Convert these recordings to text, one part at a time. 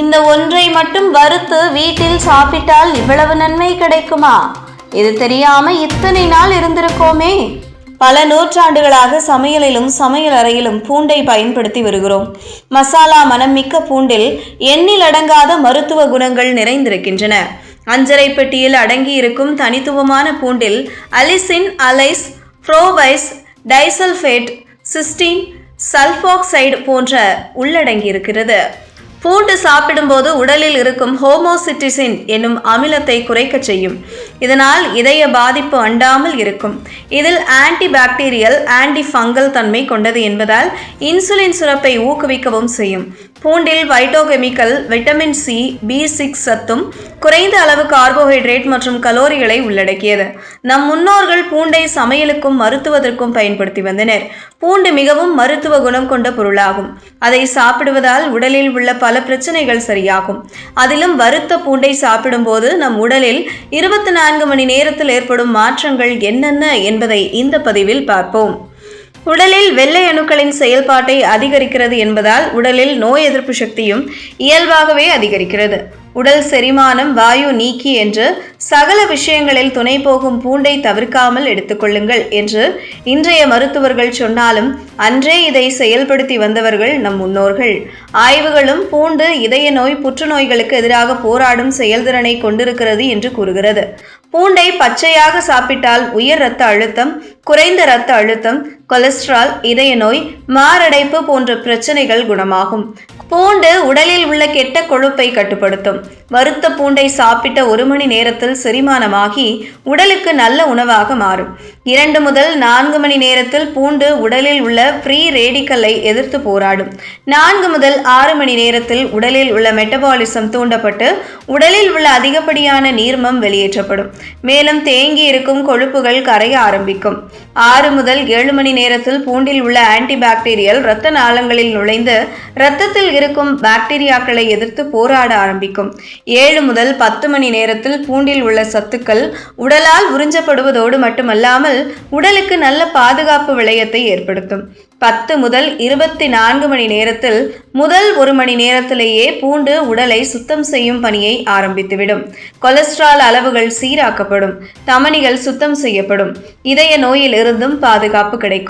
இந்த ஒன்றை மட்டும் வறுத்து வீட்டில் சாப்பிட்டால் இவ்வளவு நன்மை கிடைக்குமா? இது தெரியாம இத்தனை நாள் இருந்திருக்கோமே. பல நூற்றாண்டுகளாக சமையலிலும் சமையல் அறையிலும் பூண்டை பயன்படுத்தி வருகிறோம். மசாலா மனம் மிக்க பூண்டில் எண்ணில் அடங்காத மருத்துவ குணங்கள் நிறைந்திருக்கின்றன. அஞ்சரை பெட்டியில் அடங்கியிருக்கும் தனித்துவமான பூண்டில் allicin Alice புரோவைஸ் disulphate cysteine sulphoxide போன்ற உள்ளடங்கியிருக்கிறது. பூண்டு சாப்பிடும்போது உடலில் இருக்கும் ஹோமோசிட்டிசின் என்னும் அமிலத்தை குறைக்கச் செய்யும். இதனால் இதய பாதிப்பு அண்டாமல் இருக்கும். இதில் ஆன்டி பாக்டீரியல் ஆன்டி ஃபங்கல் தன்மை கொண்டது என்பதால் இன்சுலின் சுரப்பை ஊக்குவிக்கவும் செய்யும். பூண்டில் phytochemical vitamin C B six சத்தும் குறைந்த அளவு கார்போஹைட்ரேட் மற்றும் கலோரிகளை உள்ளடக்கியது. நம் முன்னோர்கள் பூண்டை சமையலுக்கும் மருத்துவதற்கும் பயன்படுத்தி வந்தனர். பூண்டு மிகவும் மருத்துவ குணம் கொண்ட பொருளாகும். அதை சாப்பிடுவதால் உடலில் உள்ள பல பிரச்சனைகள் சரியாகும். அதிலும் வறுத்த பூண்டை சாப்பிடும்போது நம் உடலில் இருபத்தி நான்கு மணி நேரத்தில் ஏற்படும் மாற்றங்கள் என்னென்ன என்பதை இந்த பதிவில் பார்ப்போம். உடலில் வெள்ளை அணுக்களின் செயல்பாட்டை அதிகரிக்கிறது என்பதால் உடலில் நோய் எதிர்ப்பு சக்தியும் இயல்பாகவே அதிகரிக்கிறது. உடல் செரிமானம் வாயு நீக்கி என்று சகல விஷயங்களில் துணை போகும் பூண்டை தவிர்க்காமல் எடுத்துக்கொள்ளுங்கள் என்று இன்றைய மருத்துவர்கள் சொன்னாலும் அன்றே இதை செயல்படுத்தி வந்தவர்கள் நம் முன்னோர்கள். ஆய்வுகளும் பூண்டு இதய நோய் புற்றுநோய்களுக்கு எதிராக போராடும் செயல்திறனை கொண்டிருக்கிறது என்று கூறுகிறது. பூண்டை பச்சையாக சாப்பிட்டால் உயர் இரத்த அழுத்தம் குறைந்த இரத்த அழுத்தம் கொலஸ்ட்ரால் இதய நோய் மாரடைப்பு போன்ற பிரச்சனைகள் குணமாகும். பூண்டு உடலில் உள்ள கெட்ட கொழுப்பை கட்டுப்படுத்தும். வறுத்த பூண்டை சாப்பிட்ட ஒரு மணி நேரத்தில் செரிமானமாகி உடலுக்கு நல்ல உணவாக மாறும். இரண்டு முதல் நான்கு மணி நேரத்தில் பூண்டு உடலில் உள்ள ஃப்ரீ ரேடிக்கலை எதிர்த்து போராடும். நான்கு முதல் ஆறு மணி நேரத்தில் உடலில் உள்ள மெட்டபாலிசம் தூண்டப்பட்டு உடலில் உள்ள அதிகப்படியான நீர்மம் வெளியேற்றப்படும். மேலும் தேங்கி இருக்கும் கொழுப்புகள் கரைய ஆரம்பிக்கும். ஆறு முதல் ஏழு மணி நேரத்தில் பூண்டில் உள்ள ஆன்டிபாக்டீரியல் இரத்த நாளங்களில் நுழைந்து இரத்தத்தில் இருக்கும் பாக்டீரியாக்களை எதிர்த்து போராட ஆரம்பிக்கும். ஏழு முதல் பத்து மணி நேரத்தில் பூண்டில் உள்ள சத்துக்கள் உடலால் உறிஞ்சப்படுவதோடு மட்டுமல்லாமல் உடலுக்கு நல்ல பாதுகாப்பு விளையத்தை ஏற்படுத்தும். பத்து முதல் இருபத்தி நான்கு மணி நேரத்தில் முதல் ஒரு மணி நேரத்திலேயே பூண்டு உடலை சுத்தம் செய்யும் பணியை ஆரம்பித்துவிடும். கொலஸ்ட்ரால் அளவுகள் சீராக்கப்படும். தமனிகள் சுத்தம் செய்யப்படும். இதய நோயில் இருந்தும் பாதுகாப்பு கிடைக்கும்.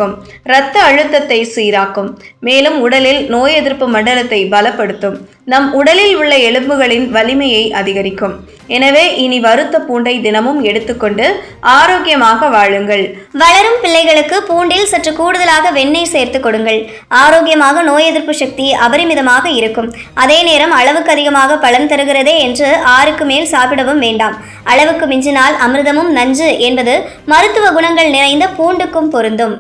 இரத்த அழுத்தத்தை சீராக்கும். மேலும் உடலில் நோய் எதிர்ப்பு மண்டலத்தை பலப்படுத்தும். நம் உடலில் உள்ள எலும்புகளின் வலிமையை அதிகரிக்கும். எனவே இனி வறுத்த பூண்டை தினமும் எடுத்துக்கொண்டு ஆரோக்கியமாக வாழுங்கள். வளரும் பிள்ளைகளுக்கு பூண்டில் சற்று கூடுதலாக வெண்ணெய் சேர்த்து கொடுங்கள். ஆரோக்கியமாக நோய் எதிர்ப்பு சக்தி அபரிமிதமாக இருக்கும். அதே நேரம் அளவுக்கு அதிகமாக பலன் தருகிறதே என்று ஆறுக்கு மேல் சாப்பிடவும் வேண்டாம். அளவுக்கு மிஞ்சினால் அமிர்தமும் நஞ்சு என்பது மருத்துவ குணங்கள் நிறைந்த பூண்டுக்கும் பொருந்தும்.